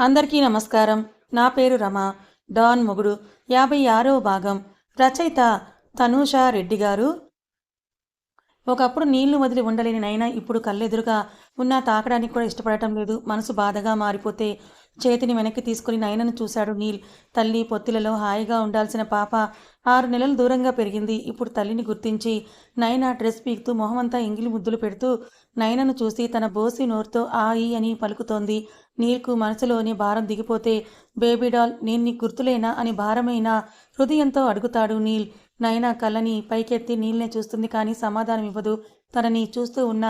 అందరికీ నమస్కారం. నా పేరు రమ. డాన్ మొగుడు. యాభై ఆరో భాగం. రచయిత తనూష రెడ్డి గారు. ఒకప్పుడు నీళ్ళు వదిలి ఉండలేని నైనా ఇప్పుడు కళ్ళెదురుగా ఉన్నా తాకడానికి కూడా ఇష్టపడటం లేదు. మనసు బాధగా మారిపోతే చేతిని వెనక్కి తీసుకుని నయనను చూశాడు నీల్. తల్లి పొత్తిలలో హాయిగా ఉండాల్సిన పాప ఆరు నెలలు దూరంగా పెరిగింది. ఇప్పుడు తల్లిని గుర్తించి నయన డ్రెస్ పీక్తూ మొహమంతా ఎంగిలి ముద్దులు పెడుతూ నయనను చూసి తన బోసి నోరుతో ఆ ఈ అని పలుకుతోంది. నీల్కు మనసులోని భారం దిగిపోతే బేబీ డాల్ నేను నీకు గుర్తులేనా? అని భారమైన హృదయంతో అడుగుతాడు నీల్. నయన కళ్ళని పైకెత్తి నీల్నే చూస్తుంది కానీ సమాధానం ఇవ్వదు. తనని చూస్తూ ఉన్న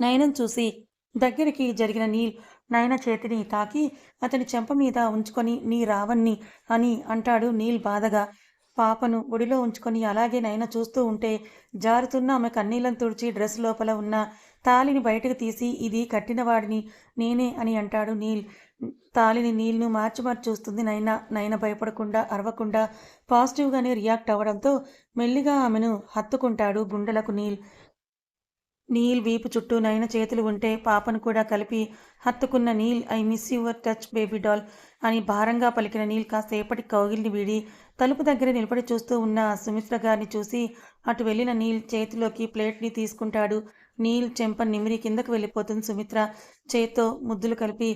నయనం చూసి దగ్గరికి జరిగిన నీల్ నాయన చేతిని తాకి అతని చెంప మీద ఉంచుకొని నీ రావణ్ణి అని అంటాడు నీల్ బాధగా. పాపను ఒడిలో ఉంచుకొని అలాగే నైనా చూస్తూ ఉంటే జారుతున్న ఆమె కన్నీళ్ళను తుడిచి డ్రెస్ లోపల ఉన్న తాలిని బయటకు తీసి ఇది కట్టినవాడిని నేనే అని అంటాడు నీల్. తాలిని నీల్ను మార్చి మార్చి చూస్తుంది నైనా నయన భయపడకుండా అరవకుండా పాజిటివ్గానే రియాక్ట్ అవ్వడంతో మెల్లిగా ఆమెను హత్తుకుంటాడు గుండెలకు నీల్. నీల్ వీపు చుట్టూ నయన చేతులు ఉంటే పాపను కూడా కలిపి హత్తుకున్న Neil I miss your touch baby doll అని భారంగా పలికిన నీల్ కాసేపటి కౌగిల్ని వీడి తలుపు దగ్గర నిలబడి చూస్తూ ఉన్న సుమిత్ర గారిని చూసి అటు వెళ్ళిన నీల్ చేతిలోకి ప్లేట్ని తీసుకుంటాడు. నీల్ చెంప నిమిరి కిందకు వెళ్ళిపోతుంది సుమిత్ర. చేత్తో ముద్దులు కలిపి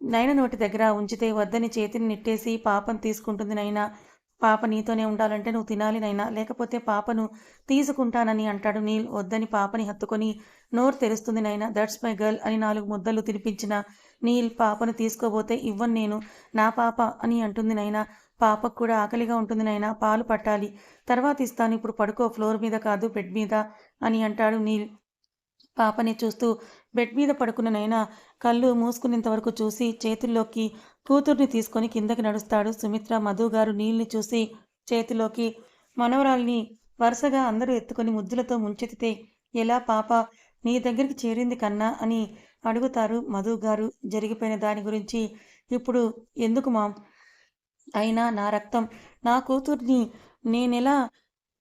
నయన నోటి దగ్గర ఉంచితే వద్దని చేతిని నెట్టేసి పాపను తీసుకుంటుంది నైనా పాప నీతోనే ఉండాలంటే నువ్వు తినాలి నైనా. లేకపోతే పాపను తీసుకుంటానని అంటాడు నీల్. వద్దని పాపని హత్తుకొని నోరు తెరుస్తుంది నైనా. దట్స్ మై గర్ల్ అని నాలుగు ముద్దలు తినిపించిన నీల్ పాపను తీసుకోబోతే ఇవ్వను నేను. నా పాప అని అంటుంది నైనా. పాపకు కూడా ఆకలిగా ఉంటుంది నైనా. పాలు పట్టాలి. తర్వాత ఇస్తాను. ఇప్పుడు పడుకో. ఫ్లోర్ మీద కాదు బెడ్ మీద అని అంటాడు నీల్. పాపని చూస్తూ బెడ్ మీద పడుకున్న నైనా కళ్ళు మూసుకునేంతవరకు చూసి చేతుల్లోకి కూతుర్ని తీసుకొని కిందకి నడుస్తాడు. సుమిత్ర మధు గారు నీళ్ళని చూసి చేతిలోకి మనవరాల్ని వరుసగా అందరూ ఎత్తుకొని ముద్దులతో ముంచెత్తితే ఎలా పాప నీ దగ్గరికి చేరింది కన్నా అని అడుగుతారు మధు గారు. జరిగిపోయిన దాని గురించి ఇప్పుడు ఎందుకు మామ్? అయినా నా రక్తం నా కూతుర్ని నేనెలా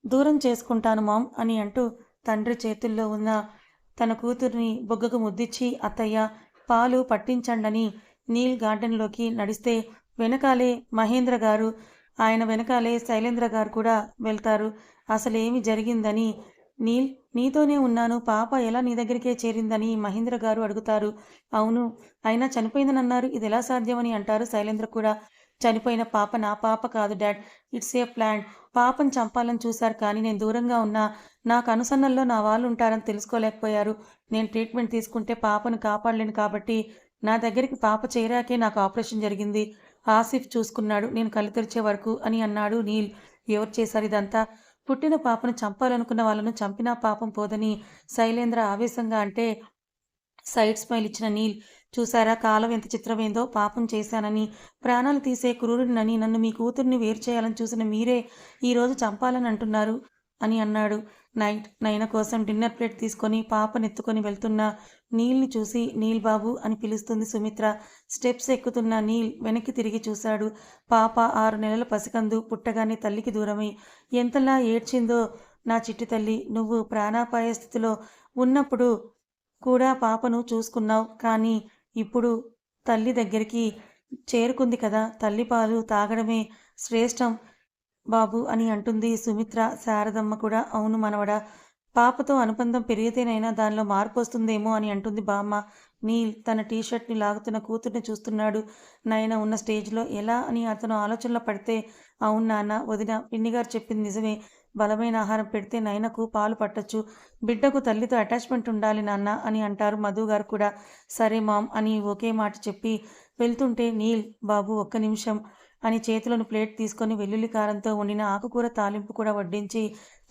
దూరం చేసుకుంటాను మామ్? అని అంటూ తండ్రి చేతుల్లో ఉన్న తన కూతుర్ని బొగ్గకు ముద్దిచ్చి అత్తయ్య పాలు పట్టించండని నీల్ గార్డెన్లోకి నడిస్తే వెనకాలే మహేంద్ర గారు ఆయన వెనకాలే శైలేంద్ర గారు కూడా వెళ్తారు. అసలేమి జరిగిందని నీల్ నీతోనే ఉన్నాను పాప ఎలా నీ దగ్గరికే చేరిందని మహేంద్ర గారు అడుగుతారు. అవును అయినా చనిపోయిందని ఇది ఎలా సాధ్యమని అంటారు శైలేంద్ర కూడా. చనిపోయిన పాప నా పాప కాదు డాడ్ ఇట్స్ ఏ ప్లాన్. పాపను చంపాలని చూశారు కానీ నేను దూరంగా ఉన్నా నాకు అనుసన్నల్లో నా వాళ్ళు ఉంటారని తెలుసుకోలేకపోయారు. నేను ట్రీట్మెంట్ తీసుకుంటే పాపను కాపాడలేను కాబట్టి నా దగ్గరికి పాప చేరాకే నాకు ఆపరేషన్ జరిగింది. ఆసిఫ్ చూసుకున్నాడు. నేను కళ్ళు తెరిచే వరకు అని అన్నాడు నీల్. ఎవరు చేశారు ఇదంతా? పుట్టిన పాపను చంపాలనుకున్న వాళ్ళను చంపినా పాపం పోదని శైలేంద్ర ఆవేశంగా అంటే సైడ్ స్మైల్ ఇచ్చిన నీల్. చూసారా కాలం ఎంత చిత్రమైందో? పాపం చేశానని. ప్రాణాలు తీసే క్రూరుడినని. నన్ను మీ కూతుర్ని వేరు చేయాలని చూసిన మీరే ఈరోజు చంపాలని అంటున్నారు అని అన్నాడు. నైట్ నయన కోసం డిన్నర్ ప్లేట్ తీసుకొని పాపనెత్తుకొని వెళ్తున్న. నీల్ని చూసి నీల్ బాబు అని పిలుస్తుంది సుమిత్ర. స్టెప్స్ ఎక్కుతున్న నీల్ వెనక్కి తిరిగి చూశాడు. పాప ఆరు నెలల పసికందు పుట్టగానే తల్లికి దూరమై ఎంతలా ఏడ్చిందో నా చిట్టి తల్లి నువ్వు ప్రాణాపాయ స్థితిలో ఉన్నప్పుడు కూడా పాపను చూసుకున్నావు. కానీ ఇప్పుడు తల్లి దగ్గరికి చేరుకుంది కదా తల్లి పాలు తాగడమే శ్రేష్టం బాబు అని అంటుంది సుమిత్ర. శారదమ్మ కూడా అవును మనవడ పాపతో అనుబంధం పెరిగితేనైనా దానిలో మార్పు వస్తుందేమో అని అంటుంది బామ్మ. నీల్ తన టీషర్ట్ని లాగుతున్న కూతుర్ని చూస్తున్నాడు. నాయన ఉన్న స్టేజ్లో ఎలా అని అతను ఆలోచనలో పడితే అవును నాన్న వదిన పిన్నిగారు చెప్పింది నిజమే. బలమైన ఆహారం పెడితే నైనకు పాలు పట్టచ్చు. బిడ్డకు తల్లితో అటాచ్మెంట్ ఉండాలి నాన్న అని అంటారు మధు గారు కూడా. సరే మామ్ అని ఒకే మాట చెప్పి వెళ్తుంటే నీల్ బాబు ఒక్క నిమిషం అని చేతులను ప్లేట్ తీసుకొని వెల్లుల్లి కారంతో వండిన ఆకుకూర తాలింపు కూడా వడ్డించి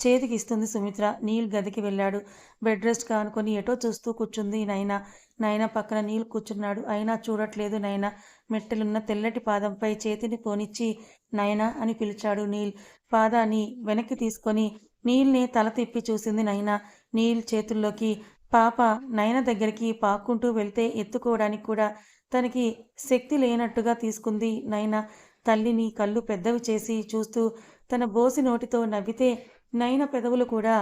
చేతికి ఇస్తుంది సుమిత్ర. నీల్ గదికి వెళ్ళాడు. బెడ్ రెస్ట్ కానుకొని ఎటో చూస్తూ కూర్చుంది నైనా. నైనా పక్కన నీల్ కూర్చున్నాడు. అయినా చూడట్లేదు నైనా. మెట్టెలున్న తెల్లటి పాదంపై చేతిని పోనిచ్చి నైనా అని పిలిచాడు నీల్. పాదాన్ని వెనక్కి తీసుకొని నీల్ని తల తిప్పి చూసింది నైనా. నీల్ చేతుల్లోకి పాప నయన దగ్గరికి పాక్కుంటూ వెళ్తే ఎత్తుకోవడానికి కూడా తనకి శక్తి లేనట్టుగా తీసుకుంది నైనా. తల్లిని కళ్ళు పెద్దవి చేసి చూస్తూ తన బోసి నోటితో నవ్వితే నయన పెదవులు కూడా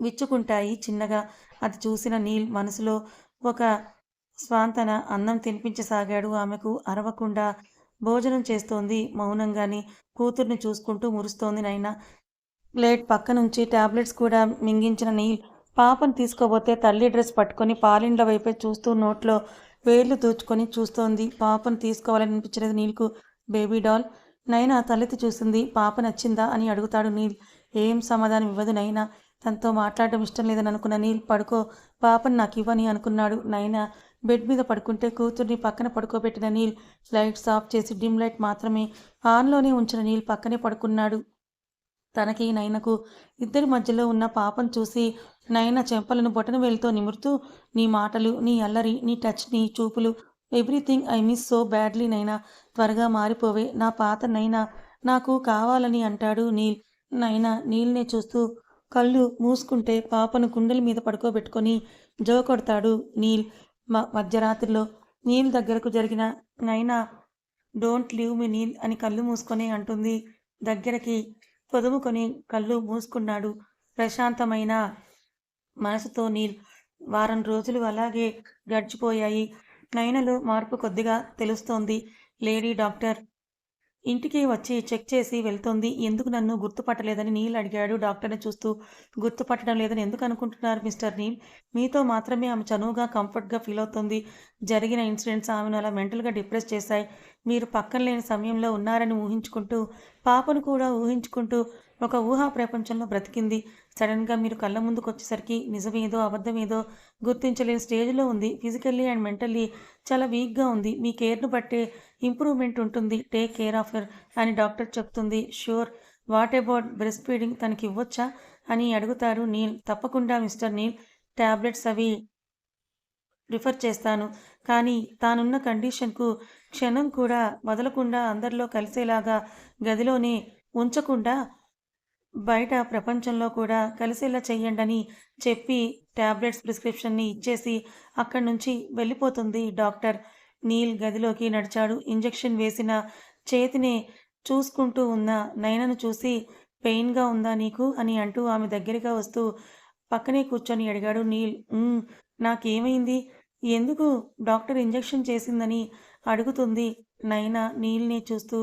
విచ్చుకుంటాయి చిన్నగా. అది చూసిన నీల్ మనసులో ఒక స్వాంతన అన్నం తినిపించసాగాడు. ఆమెకు అరవకుండా భోజనం చేస్తోంది మౌనంగాని. కూతుర్ని చూసుకుంటూ మురుస్తోంది నైనా ప్లేట్ పక్క నుంచి టాబ్లెట్స్ కూడా మింగించిన నీల్ పాపను తీసుకోబోతే తల్లి డ్రెస్ పట్టుకొని పాలిండ్ల వైపే చూస్తూ నోట్లో వేళ్ళు దూచుకొని చూస్తోంది. పాపను తీసుకోవాలని అనిపించలేదు నీల్కు. బేబీ డాల్ నైనా తలెత్తి చూసింది. పాప నచ్చిందా అని అడుగుతాడు నీల్. ఏం సమాధానం ఇవ్వదు నైనా? తనతో మాట్లాడడం ఇష్టం లేదని అనుకున్న నీల్ పడుకో పాపని నాకు ఇవ్వని అనుకున్నాడు నైనా. బెడ్ మీద పడుకుంటే కూతుర్ని పక్కన పడుకోబెట్టిన నీల్ లైట్స్ ఆఫ్ చేసి డిమ్ లైట్ మాత్రమే ఆన్లోనే ఉంచిన నీల్ పక్కనే పడుకున్నాడు. తనకి నైనకు ఇద్దరి మధ్యలో ఉన్న పాపను చూసి నయన చెంపలను బొటన వేలుతో నిమురుతూ నీ మాటలు నీ అల్లరి నీ టచ్ నీ చూపులు everything I miss so badly Naina. త్వరగా మారిపోవే. నా పాత నైనా నాకు కావాలని అంటాడు నీల్. నైనా నీళ్ళనే చూస్తూ కళ్ళు మూసుకుంటే పాపను కుండల మీద పడుకోబెట్టుకొని జో కొడతాడు నీల్. మ మధ్యరాత్రిలో నీల్ దగ్గరకు జరిగిన నైనా డోంట్ లీవ్ మీ నీల్ అని కళ్ళు మూసుకొని అంటుంది. దగ్గరకి పొదుముకొని కళ్ళు మూసుకున్నాడు ప్రశాంతమైన మనసుతో నీల్. వారం రోజులు అలాగే గడిచిపోయాయి. నయనలో మార్పు కొద్దిగా తెలుస్తోంది. లేడీ డాక్టర్ ఇంటికి వచ్చి చెక్ చేసి వెళ్తోంది. ఎందుకు నన్ను గుర్తుపట్టలేదని నీల్ అడిగాడు. డాక్టర్ని చూస్తూ గుర్తుపట్టడం లేదని ఎందుకు అనుకుంటున్నారు మిస్టర్ నీల్? మీతో మాత్రమే ఆమె చనువుగా కంఫర్ట్గా ఫీల్ అవుతుంది. జరిగిన ఇన్సిడెంట్స్ ఆమెను అలా మెంటల్గా డిప్రెస్ చేశాయి. మీరు పక్కన లేని సమయంలో ఉన్నారని ఊహించుకుంటూ పాపను కూడా ఊహించుకుంటూ ఒక ఊహా ప్రపంచంలో బ్రతికింది. సడన్గా మీరు కళ్ళ ముందుకు వచ్చేసరికి నిజమేదో అబద్ధమేదో గుర్తించలేని స్టేజ్లో ఉంది. ఫిజికల్లీ అండ్ మెంటల్లీ చాలా వీక్గా ఉంది. మీ కేర్ను బట్టే ఇంప్రూవ్మెంట్ ఉంటుంది. టేక్ కేర్ ఆఫ్ హర్ అని డాక్టర్ చెప్తుంది. Sure what about breast feeding తనకి ఇవ్వచ్చా అని అడుగుతాడు నీల్. తప్పకుండా మిస్టర్ నీల్. ట్యాబ్లెట్స్ అవి రిఫర్ చేస్తాను. కానీ తానున్న కండిషన్కు క్షణం కూడా వదలకుండా అందరిలో కలిసేలాగా గదిలోనే ఉంచకుండా బయట ప్రపంచంలో కూడా కలిసేలా చెయ్యండని చెప్పి ట్యాబ్లెట్స్ ప్రిస్క్రిప్షన్ని ఇచ్చేసి అక్కడి నుంచి వెళ్ళిపోతుంది డాక్టర్. నీల్ గదిలోకి నడిచాడు. ఇంజెక్షన్ వేసిన చేతిని చూసుకుంటూ ఉన్న నయనను చూసి పెయిన్గా ఉందా నీకు? అని అంటూ ఆమె దగ్గరగా వస్తూ పక్కనే కూర్చొని అడిగాడు నీల్. నాకేమైంది? ఎందుకు డాక్టర్ ఇంజెక్షన్ చేసిందని అడుగుతుంది నైనా నీల్ని చూస్తూ.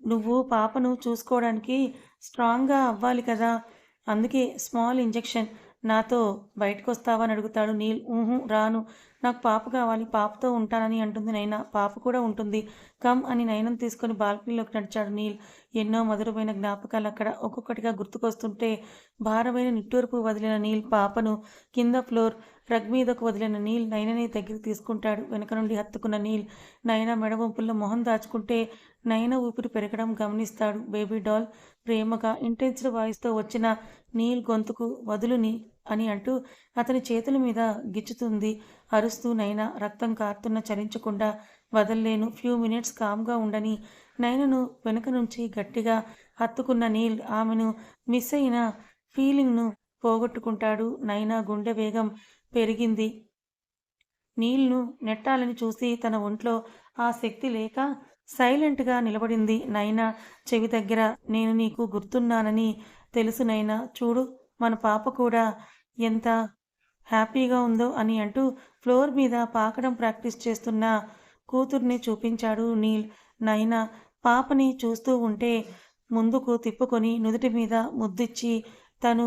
నువ్వు పాపను చూసుకోవడానికి స్ట్రాంగ్గా అవ్వాలి కదా? అందుకే స్మాల్ ఇంజెక్షన్. నాతో బయటకు వస్తావని అడుగుతాడు నీల్. ఊహు రాను. నాకు పాప కావాలి పాపతో ఉంటానని అంటుంది నైనా. పాప కూడా ఉంటుంది. కమ్ అని నయనం తీసుకొని బాల్కనీలోకి నడిచాడు నీల్. ఎన్నో మధురమైన జ్ఞాపకాలు అక్కడ ఒక్కొక్కటిగా గుర్తుకొస్తుంటే భారమైన నిట్టూర్పు వదిలిన నీల్ పాపను కింద ఫ్లోర్ రగ్ మీదకు వదిలిన నీల్ నయనని దగ్గరికి తీసుకుంటాడు. వెనక నుండి హత్తుకున్న నీల్ నయన మెడవంపుల్లో మొహం దాచుకుంటే నయన ఊపిరి పెరగడం గమనిస్తాడు. బేబీ డాల్ ప్రేమగా ఇంటెన్స్డ్ వాయిస్తో వచ్చిన నీల్ గొంతుకు వదులుని అని అంటూ అతని చేతుల మీద గిచ్చుతుంది. అరుస్తూ నైనా రక్తం కారుతున్న చలించకుండా వదల్లేను. ఫ్యూ మినిట్స్ కామ్గా ఉండని నైనను వెనుక నుంచి గట్టిగా హత్తుకున్న నీల్ ఆమెను మిస్ అయిన ఫీలింగ్ను పోగొట్టుకుంటాడు. నైనా గుండె వేగం పెరిగింది. నీల్ను నెట్టాలని చూసి తన ఒంట్లో ఆ శక్తి లేక సైలెంట్గా నిలబడింది. నైనా చెవి దగ్గర నేను నీకు గుర్తున్నానని తెలుసు నైనా. చూడు మన పాప కూడా ఎంత హ్యాపీగా ఉందో అని అంటూ ఫ్లోర్ మీద పాకడం ప్రాక్టీస్ చేస్తున్న కూతుర్ని చూపించాడు నీల్. నైనా పాపని చూస్తూ ఉంటే ముందుకు తిప్పుకొని నుదుటి మీద ముద్దిచ్చి తను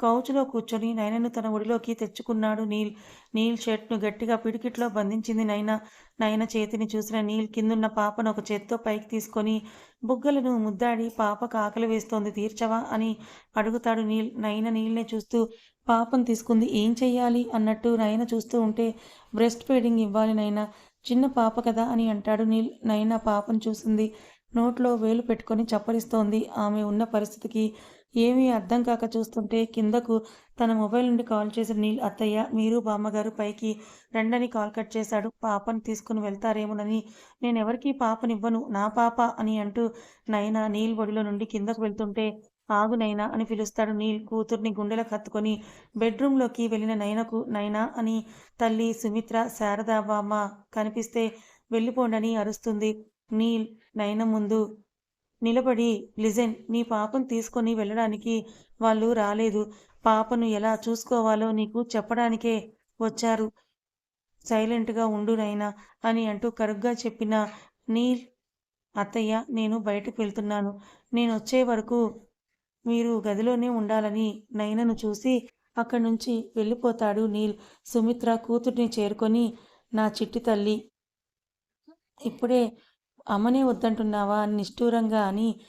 కౌచ్లో కూర్చొని నైనను తన ఒడిలోకి తెచ్చుకున్నాడు నీల్. నీల్ షర్ట్ను గట్టిగా పిడికిట్లో బంధించింది నైనా నైన చేతిని చూసిన నీల్ కిందున్న పాపను ఒక చేత్తో పైకి తీసుకొని బుగ్గలను ముద్దాడి పాపకు ఆకలి వేస్తోంది తీర్చవా? అని అడుగుతాడు నీల్. నైన నీల్నే చూస్తూ పాపను తీసుకుంది ఏం చెయ్యాలి? అన్నట్టు నయన చూస్తూ ఉంటే బ్రెస్ట్ ఫీడింగ్ ఇవ్వాలి నైనా చిన్న పాప కదా? అని అంటాడు నీల్. నైనా పాపను చూసింది. నోట్లో వేలు పెట్టుకొని చప్పరిస్తోంది. ఆమె ఉన్న పరిస్థితికి ఏమీ అర్థం కాక చూస్తుంటే కిందకు తన మొబైల్ నుండి కాల్ చేసిన నీల్ అత్తయ్య మీరు బామ్మగారు పైకి రండని కాల్ కట్ చేశాడు. పాపను తీసుకుని వెళ్తారేమోనని. నేనెవరికీ పాపనివ్వను. నా పాప అని అంటూ నైనా నీల్ ఒడిలో నుండి కిందకు వెళ్తుంటే ఆగు నైనా అని పిలుస్తాడు నీల్ కూతుర్ని గుండెలకు హత్తుకొని బెడ్రూమ్లోకి వెళ్ళిన నైనకు నైనా అని తల్లి సుమిత్ర శారదా బామ్మ కనిపిస్తే వెళ్ళిపోండని అరుస్తుంది నీల్ నయన ముందు. నిలబడి లిజెన్ నీ పాపను తీసుకొని వెళ్ళడానికి వాళ్ళు రాలేదు. పాపను ఎలా చూసుకోవాలో నీకు చెప్పడానికే వచ్చారు. సైలెంట్గా ఉండు నైనా అని అంటూ కరుగ్గా చెప్పిన నీల్ అత్తయ్య నేను బయటకు వెళ్తున్నాను. నేను వచ్చే వరకు మీరు గదిలోనే ఉండాలని నైనను చూసి అక్కడి నుంచి వెళ్ళిపోతాడు నీల్. సుమిత్ర కూతుర్ని చేరుకొని నా చిట్టి తల్లి ఇప్పుడే అమ్మనే వద్దంటున్నావా? అని నిష్ఠూరంగా అని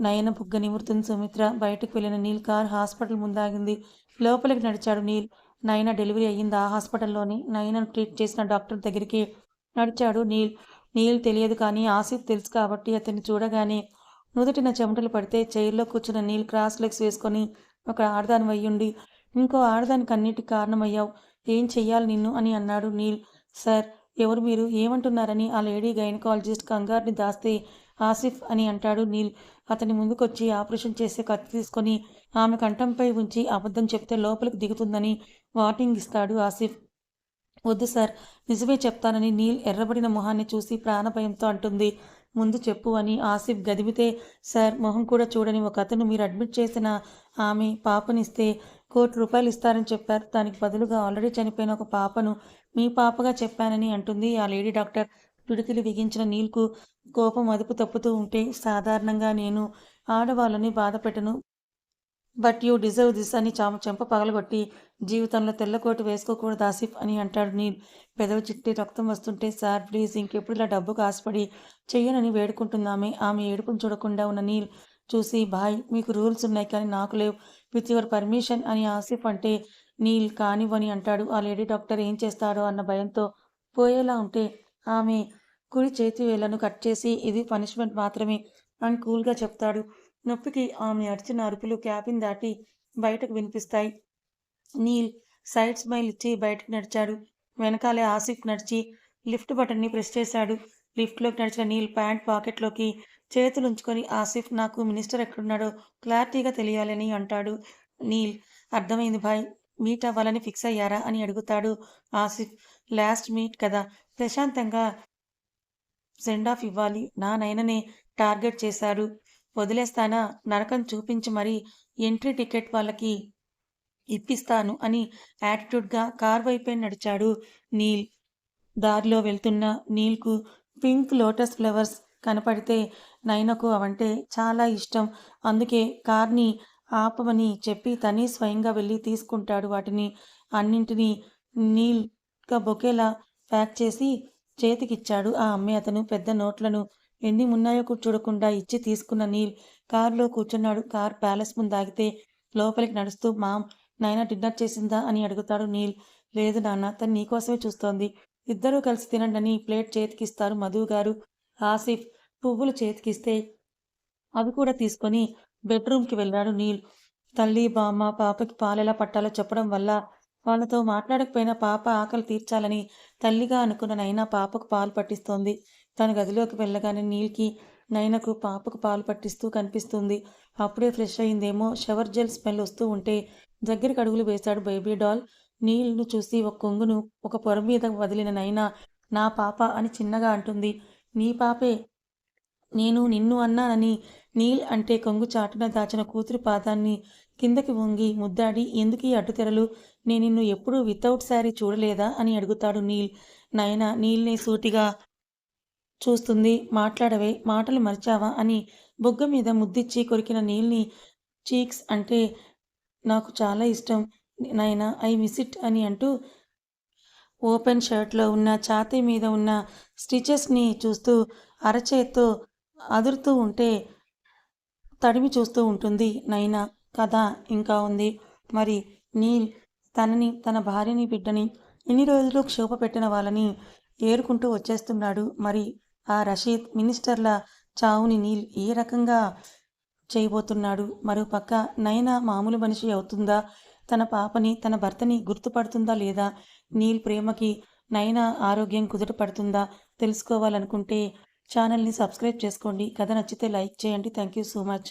నయన బుగ్గ నిమురుతుంది సుమిత్ర. బయటకు వెళ్ళిన నీల్ కార్ హాస్పిటల్ ముందాగింది. లోపలికి నడిచాడు నీల్. నయన డెలివరీ అయ్యింది ఆ హాస్పిటల్లోని. నయనను ట్రీట్ చేసిన డాక్టర్ దగ్గరికి నడిచాడు నీల్. నీల్ తెలియదు కానీ ఆసిఫ్ తెలుసు కాబట్టి అతన్ని చూడగానే నుదుటిన చెమటలు పడితే చైర్లో కూర్చున్న నీల్ క్రాస్ లెగ్స్ వేసుకొని ఒక ఆడదాని వయ్యుండి ఇంకో ఆడదానికి అన్నిటికి కారణమయ్యావు. ఏం చెయ్యాలి నిన్ను? అని అన్నాడు నీల్. సార్ ఎవరు మీరు? ఏమంటున్నారని ఆ లేడీ గైనకాలజిస్ట్ కంగారుని దాస్తే ఆసిఫ్ అని అంటాడు నీల్. అతని ముందుకొచ్చి ఆపరేషన్ చేసే కత్తి తీసుకొని ఆమె కంఠంపై ఉంచి అబద్ధం చెప్తే లోపలికి దిగుతుందని వార్నింగ్ ఇస్తాడు ఆసిఫ్. వద్దు సార్ నిజమే చెప్తానని నీల్ ఎర్రబడిన మొహాన్ని చూసి ప్రాణభయంతో అంటుంది. ముందు చెప్పు అని ఆసిఫ్ గదిమితే సార్ మొహం కూడా చూడని ఒక అతను మీరు అడ్మిట్ చేసిన ఆమె పాపనిస్తే కోటి రూపాయలు ఇస్తారని చెప్పారు. దానికి బదులుగా ఆల్రెడీ చనిపోయిన ఒక పాపను మీ పాపగా చెప్పానని అంటుంది. ఆ లేడీ డాక్టర్ పిడికిలు బిగించిన నీల్కు కోపం అదుపు తప్పుతూ ఉంటే సాధారణంగా నేను ఆడవాళ్ళని బాధపెట్టను బట్ యూ డిజర్వ్ దిస్ అని చామ చెంప పగలగొట్టి జీవితంలో తెల్లకోటు వేసుకోకూడదు ఆసిఫ్ అని అంటాడు నీల్. పెదవి చిట్టి రక్తం వస్తుంటే సార్ ప్లీజ్ ఇంకెప్పుడు ఇలా డబ్బుకు ఆశపడి చెయ్యనని వేడుకుంటున్నామే. ఆమె ఏడుపును చూడకుండా ఉన్న నీల్ చూసి బాయ్ మీకు రూల్స్ ఉన్నాయి కానీ నాకు లేవు. విత్ యువర్ పర్మిషన్ అని ఆసిఫ్ అంటే నీల్ కానివ్వని అంటాడు. ఆ లేడీ డాక్టర్ ఏం చేస్తాడో అన్న భయంతో పోయేలా ఉంటే ఆమె కుడి చేతి వేళ్ళను కట్ చేసి ఇది పనిష్మెంట్ మాత్రమే అని కూల్గా చెప్తాడు. నొప్పికి ఆమె అరిచిన అరుపులు క్యాబిన్ దాటి బయటకు వినిపిస్తాయి. నీల్ సైడ్ స్మైల్ ఇచ్చి బయటకు నడిచాడు. వెనకాలే ఆసిఫ్ నడిచి లిఫ్ట్ బటన్ని ప్రెస్ చేశాడు. లిఫ్ట్లోకి నడిచిన నీల్ ప్యాంట్ పాకెట్లోకి చేతులు ఉంచుకొని ఆసిఫ్ నాకు మినిస్టర్ ఎక్కడున్నాడో క్లారిటీగా తెలియాలని అంటాడు. నీల్ అర్థమైంది భాయ్ మీట్ అవ్వాలని ఫిక్స్ అయ్యారా అని అడుగుతాడు ఆసిఫ్. లాస్ట్ మీట్ కదా. ప్రశాంతంగా సెండ్ ఆఫ్ ఇవ్వాలి. నా నయననే టార్గెట్ చేశాడు. వదిలేస్తానా? నరకం చూపించి మరీ ఎంట్రీ టికెట్ వాళ్ళకి ఇప్పిస్తాను అని యాటిట్యూడ్గా కార్ వైపే నడిచాడు నీల్. దారిలో వెళ్తున్న నీల్కు పింక్ లోటస్ ఫ్లవర్స్ కనపడితే నైనకు అవంటే చాలా ఇష్టం. అందుకే కార్ని ఆపమని చెప్పి తనే స్వయంగా వెళ్ళి తీసుకుంటాడు. వాటిని అన్నింటినీ నీల్గా బొకేలా ప్యాక్ చేసి చేతికిచ్చాడు. ఆ అమ్మాయి అతను పెద్ద నోట్లను ఎన్ని ఉన్నాయో చూడకుండా ఇచ్చి తీసుకున్న నీల్ కారులో కూర్చున్నాడు. కార్ ప్యాలెస్ ముందు ఆగితే లోపలికి నడుస్తూ మామ్ నాయన డిన్నర్ చేసిందా? అని అడుగుతాడు నీల్. లేదు నాన్న తను నీకోసమే చూస్తోంది. ఇద్దరూ కలిసి తినండి ప్లేట్ చేతికిస్తారు మధు గారు. ఆసిఫ్ పువ్వులు చేతికిస్తే అవి కూడా తీసుకొని బెడ్రూమ్కి వెళ్ళాడు నీల్. తల్లి బామ్మ పాపకి పాలెలా పట్టాలో చెప్పడం వల్ల వాళ్ళతో మాట్లాడకపోయినా పాప ఆకలి తీర్చాలని తల్లిగా అనుకున్న నైనా పాపకు పాలు పట్టిస్తోంది. తన గదిలోకి వెళ్ళగానే నీల్కి నైనకు పాపకు పాలు పట్టిస్తూ కనిపిస్తుంది. అప్పుడే ఫ్రెష్ అయిందేమో షవర్ జెల్ స్మెల్ వస్తూ ఉంటే దగ్గరికి అడుగులు వేశాడు బేబీ డాల్. నీల్ను చూసి ఒక కొంగును ఒక పొర మీద వదిలిన నైనా నా పాప అని చిన్నగా అంటుంది. నీ పాపే నేను నిన్ను అన్నానని నీల్ అంటే కొంగు చాటున దాచిన కూతురి పాదాన్ని కిందకి వంగి ముద్దాడి ఎందుకు అడ్డుతెరలు నేను నిన్ను ఎప్పుడూ వితౌట్ శారీ చూడలేదా? అని అడుగుతాడు నీల్. నయన నీల్ని సూటిగా చూస్తుంది. మాట్లాడవే మాటలు మర్చావా? అని బొగ్గ మీద ముద్దిచ్చి కొరికిన నీల్ని చీక్స్ అంటే నాకు చాలా ఇష్టం నాయన ఐ మిస్ ఇట్ అని అంటూ ఓపెన్ షర్ట్లో ఉన్న ఛాతీ మీద ఉన్న స్టిచెస్ని చూస్తూ అరచేత్తో అదురుతూ ఉంటే తడిమి చూస్తూ ఉంటుంది. నైనా కథ ఇంకా ఉంది. మరి నీల్ తనని తన భార్యని బిడ్డని ఇన్ని రోజులు క్షోభ పెట్టిన వాళ్ళని ఏరుకుంటూ వచ్చేస్తున్నాడు. మరి ఆ రషీద్ మినిస్టర్ల చావుని నీల్ ఏ రకంగా చేయబోతున్నాడు? మరోపక్క నైనా మామూలు మనిషి అవుతుందా? తన పాపని తన భర్తని గుర్తుపడుతుందా లేదా? నీల్ ప్రేమకి నైనా ఆరోగ్యం కుదుట పడుతుందా? తెలుసుకోవాలనుకుంటే ఛానల్ని సబ్స్క్రైబ్ చేసుకోండి. కథ నచ్చితే లైక్ చేయండి. Thank you so much